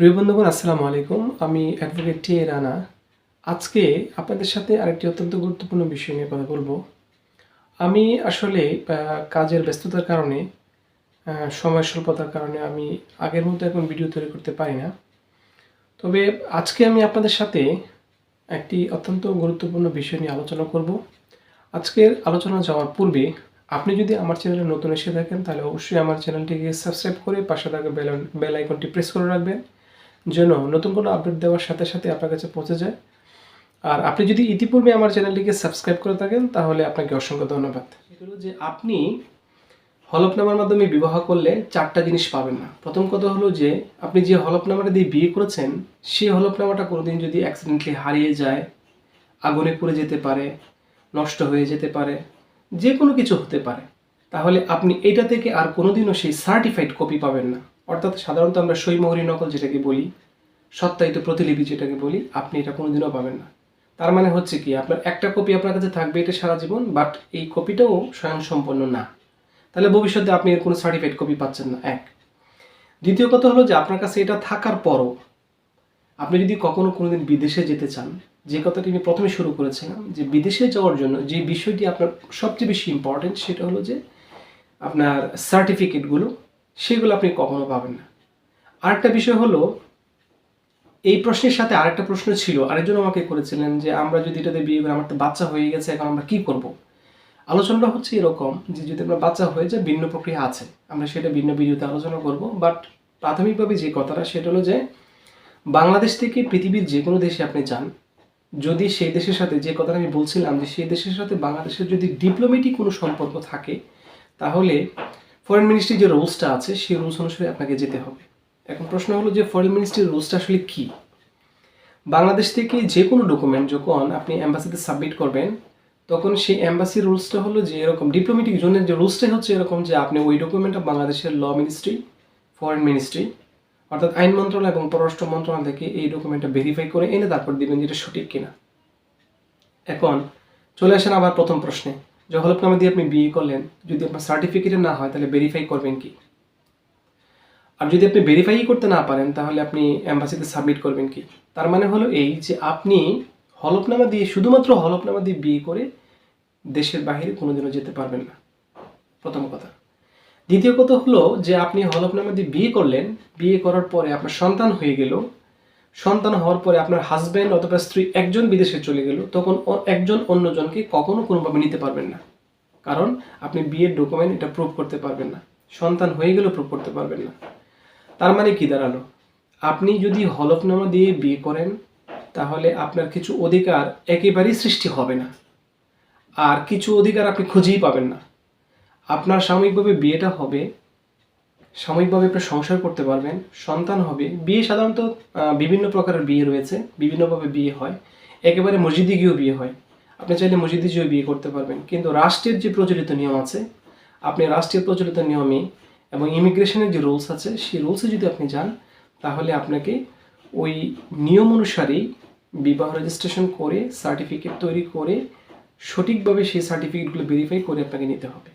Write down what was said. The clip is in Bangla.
প্রিয় বন্ধুগণ, আসসালামু আলাইকুম। আমি অ্যাডভোকেট টি এ রানা। আজকে আপনাদের সাথে আরেকটি অত্যন্ত গুরুত্বপূর্ণ বিষয় নিয়ে কথা বলব। আমি আসলে কাজের ব্যস্ততার কারণে সময় স্বল্পতার কারণে আমি আগের মতো এখন ভিডিও তৈরি করতে পারি না। তবে আজকে আমি আপনাদের সাথে একটি অত্যন্ত গুরুত্বপূর্ণ বিষয় নিয়ে আলোচনা করব। আজকের আলোচনা যাওয়ার পূর্বে, আপনি যদি আমার চ্যানেলে নতুন এসে থাকেন, তাহলে অবশ্যই আমার চ্যানেলটিকে সাবস্ক্রাইব করে পাশে থাকা বেল বেল আইকনটি প্রেস করে রাখবেন। যেন নতুন কোনো আপডেট দেওয়ার সাথে সাথে আপনার কাছে পৌঁছে যায়। আর আপনি যদি ইতিপূর্বে আমার চ্যানেলটিকে সাবস্ক্রাইব করে থাকেন, তাহলে আপনাকে অসংখ্য ধন্যবাদ। যে আপনি হলফনামার মাধ্যমে বিবাহ করলে চারটা জিনিস পাবেন না। প্রথম কথা হলো যে, আপনি যে হলফনামাটা দিয়ে বিয়ে করেছেন সেই হলফনামাটা কোনোদিন যদি অ্যাক্সিডেন্টলি হারিয়ে যায়, আগুনে পুড়ে যেতে পারে, নষ্ট হয়ে যেতে পারে যে কোনো কিছু হতে পারে। তাহলে আপনি এটা থেকে আর কোনোদিনও সেই সার্টিফাইড কপি পাবেন না। অর্থাৎ সাধারণত আমরা সইমোহরি নকল যেটাকে বলি, সত্যায়িত প্রতিলিপি যেটাকে বলি, আপনি এটা কোনোদিনও পাবেন না। তার মানে হচ্ছে কি, আপনার একটা কপি আপনার কাছে থাকবে এটা সারা জীবন বাট এই কপিটাও স্বয়ংসম্পন্ন না। তাহলে ভবিষ্যতে আপনি এর কোনো সার্টিফাইড কপি পাচ্ছেন না, এক। দ্বিতীয় কথা হলো যে আপনার কাছে এটা থাকার পরও আপনি যদি কখনো কোনোদিন বিদেশে যেতে চান, যে কথাটি আমি প্রথমে শুরু করেছিলাম, যে বিদেশে যাওয়ার জন্য যে বিষয়টি আপনার সবচেয়ে বেশি ইম্পর্টেন্ট সেটা হলো যে আপনার সার্টিফিকেটগুলো সেগুলো আপনি কখনো পাবেন না। আরেকটা বিষয় হলো, এই প্রশ্নের সাথে আরেকটা প্রশ্ন ছিল, আরেকজন আমাকে করেছিলেন যে, আমরা যদি এটাতে বিয়ে করি, আমার তো বাচ্চা হয়ে গেছে, এখন আমরা কি করব? আলোচনাটা হচ্ছে এরকম যে, যদি আমরা বাচ্চা হয়ে যায়, ভিন্ন প্রক্রিয়া আছে। আমরা সেটা ভিন্ন ভিডিওতে আলোচনা করব বাট প্রাথমিকভাবে যে কথাটা, সেটা হলো যে, বাংলাদেশ থেকে পৃথিবীর যে কোনো দেশে আপনি যান, যদি সেই দেশের সাথে, যে কথাটা আমি বলছিলাম যে, সেই দেশের সাথে বাংলাদেশের যদি ডিপ্লোমেটিক কোনো সম্পর্ক থাকে তাহলে ফরেন মিনিস্ট্রি যে রুলসটা আছে, সেই রুলস অনুসারে আপনাকে যেতে হবে। এখন প্রশ্ন হলো যে ফরেন মিনিস্ট্রির রুলসটা আসলে কী? বাংলাদেশ থেকে যে কোনো ডকুমেন্ট যখন আপনি অ্যাম্বাসিতে সাবমিট করবেন, তখন সেই অ্যাম্বাসির রুলসটা হলো যে এরকম ডিপ্লোমেটিক জোনের যে রুলসটাই হচ্ছে এরকম যে আপনি ওই ডকুমেন্টটা বাংলাদেশের ল মিনিস্ট্রি ফরেন মিনিস্ট্রি অর্থাৎ আইন মন্ত্রণালয় এবং পররাষ্ট্র মন্ত্রণালয় থেকে এই ডকুমেন্টটা ভেরিফাই করে এনে তারপর দিবেন যেটা সঠিক কিনা। এখন চলে আসেন আবার প্রথম প্রশ্নে। যে হলফনামা দিয়ে আপনি বিয়ে করলেন, যদি আপনার সার্টিফিকেটে না হয়, তাহলে ভেরিফাই করবেন কি? আর যদি আপনি ভেরিফাই করতে না পারেন, তাহলে আপনি অ্যাম্বাসিতে সাবমিট করবেন কি? তার মানে হলো এই যে আপনি হলফনামা দিয়ে, শুধুমাত্র হলফনামা দিয়ে বিয়ে করে দেশের বাইরে কোনোদিনও যেতে পারবেন না। প্রথম কথা। দ্বিতীয় কথা হলো যে আপনি হলফনামা দিয়ে বিয়ে করলেন, বিয়ে করার পরে আপনার সন্তান হয়ে গেল সন্তান হওয়ার পরে আপনার হাজব্যান্ড অথবা স্ত্রী একজন বিদেশে চলে গেল, তখন একজন অন্যজনকে কখনো কোনোভাবে নিতে পারবেন না। কারণ আপনি বিয়ের ডকুমেন্ট এটা প্রুভ করতে পারবেন না। সন্তান হয়ে গেলেও প্রুভ করতে পারবেন না। তার মানে কি দাঁড়াল? আপনি যদি হলফনামা দিয়ে বিয়ে করেন, তাহলে আপনার কিছু অধিকার একেবারেই সৃষ্টি হবে না। আর কিছু অধিকার আপনি খুঁজেই পাবেন না। আপনার সাময়িকভাবে বিয়েটা হবে সাময়িকভাবে আপনি সংসার করতে পারবেন, সন্তান হবে। বিয়ে সাধারণত বিভিন্ন প্রকারের বিয়ে রয়েছে, বিভিন্নভাবে বিয়ে হয়। একেবারে মসজিদে গিয়েও বিয়ে হয়। আপনি চাইলে মসজিদে গিয়েও বিয়ে করতে পারবেন। কিন্তু রাষ্ট্রের যে প্রচলিত নিয়ম আছে, আপনি রাষ্ট্রের প্রচলিত নিয়মে এবং ইমিগ্রেশনের যে রুলস আছে, সেই রুলসে যদি আপনি যান, তাহলে আপনাকে ওই নিয়ম অনুসারেই বিবাহ রেজিস্ট্রেশন করে সার্টিফিকেট তৈরি করে, সঠিকভাবে সেই সার্টিফিকেটগুলো ভেরিফাই করে আপনাকে নিতে হবে।